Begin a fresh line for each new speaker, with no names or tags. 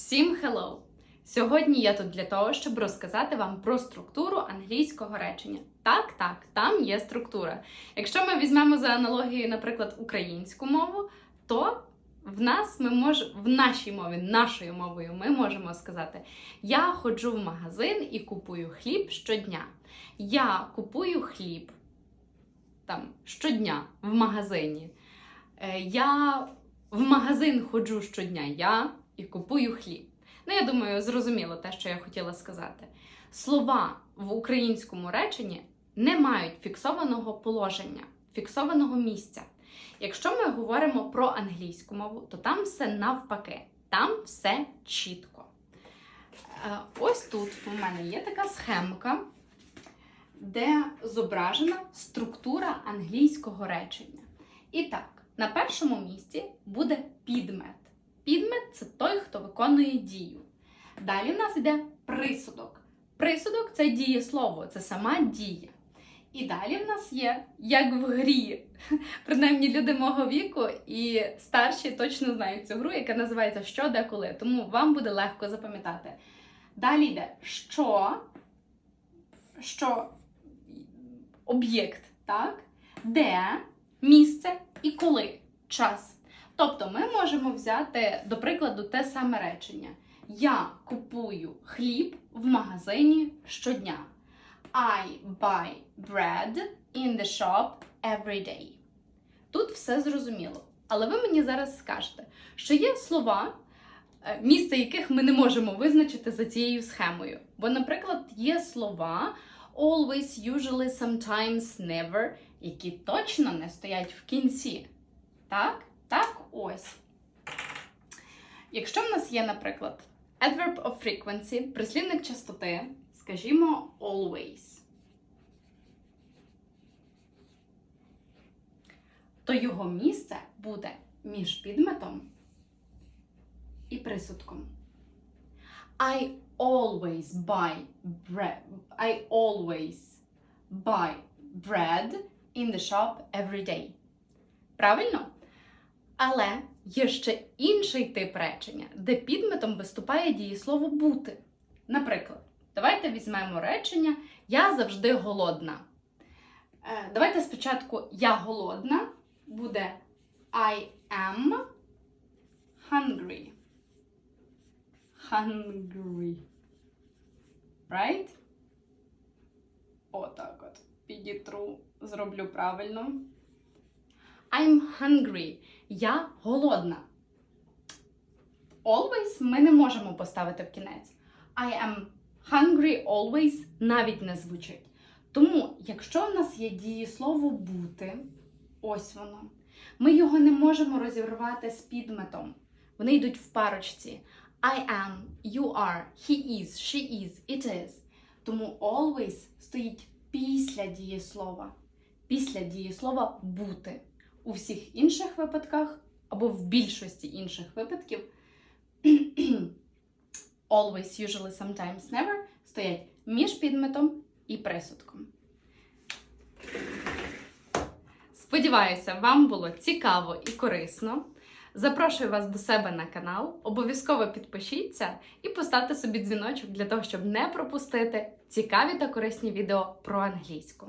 Всім hello! Сьогодні я тут для того, щоб розказати вам про структуру англійського речення. Так, так, там є структура. Якщо ми візьмемо за аналогією, наприклад, українську мову, то в нас ми мож... в нашій мові, нашою мовою, ми можемо сказати: Я ходжу в магазин і купую хліб щодня. Я купую хліб там щодня в магазині. Е, Я в магазин ходжу щодня я і купую хліб. Ну, я думаю, зрозуміло те, що я хотіла сказати. Слова в українському реченні не мають фіксованого положення, фіксованого місця. Якщо ми говоримо про англійську мову, то там все навпаки, там все чітко. Е, Ось тут у мене є така схемка, де зображена структура англійського речення. І так, на першому місці буде підмет. Підмет це той, хто виконує дію. Далі в нас йде присудок. Присудок це дієслово, це сама дія. І далі в нас є, як в грі. Принаймні люди мого віку і старші точно знають цю гру, яка називається Що, де, коли. Тому вам буде легко запам'ятати. Далі йде що, що об'єкт, так? Де, місце і коли час. Тобто ми можемо взяти, до прикладу, те саме речення. Я купую хліб в магазині щодня. I buy bread in the shop every day. Тут все зрозуміло. Але ви мені зараз скажете, що є слова, е, місце яких ми не можемо визначити за цією схемою. Бо, наприклад, є слова always, usually, sometimes, never, які точно не стоять в кінці. Так? Ось. Якщо в нас є, наприклад, adverb of frequency, прислівник частоти, скажімо, always, то його місце буде між підметом і присудком. I always buy bread. I always buy bread in the shop every day. Правильно? Але є ще інший тип речення, де підметом виступає дієслово бути. Наприклад, давайте візьмемо речення Я завжди голодна. Е, Давайте спочатку я голодна буде I am hungry. Hungry. Right? Отак от. Підітру, зроблю правильно. I'm hungry. Я голодна. Always ми не можемо поставити в кінець. I am hungry always навіть не звучить. Тому, якщо в нас є дієслово бути, ось воно, ми його не можемо розірвати з підметом. Вони йдуть в парочці. I am, you are, he is, she is, it is. Тому always стоїть після дієслова. Після дієслова бути. У всіх інших випадках, або в більшості інших випадків, always, usually, sometimes, never стоять між підметом і присудком. Сподіваюся, вам було цікаво і корисно. Запрошую вас до себе на канал. Обов'язково підпишіться і поставте собі дзвіночок для того, щоб не пропустити цікаві та корисні відео про англійську.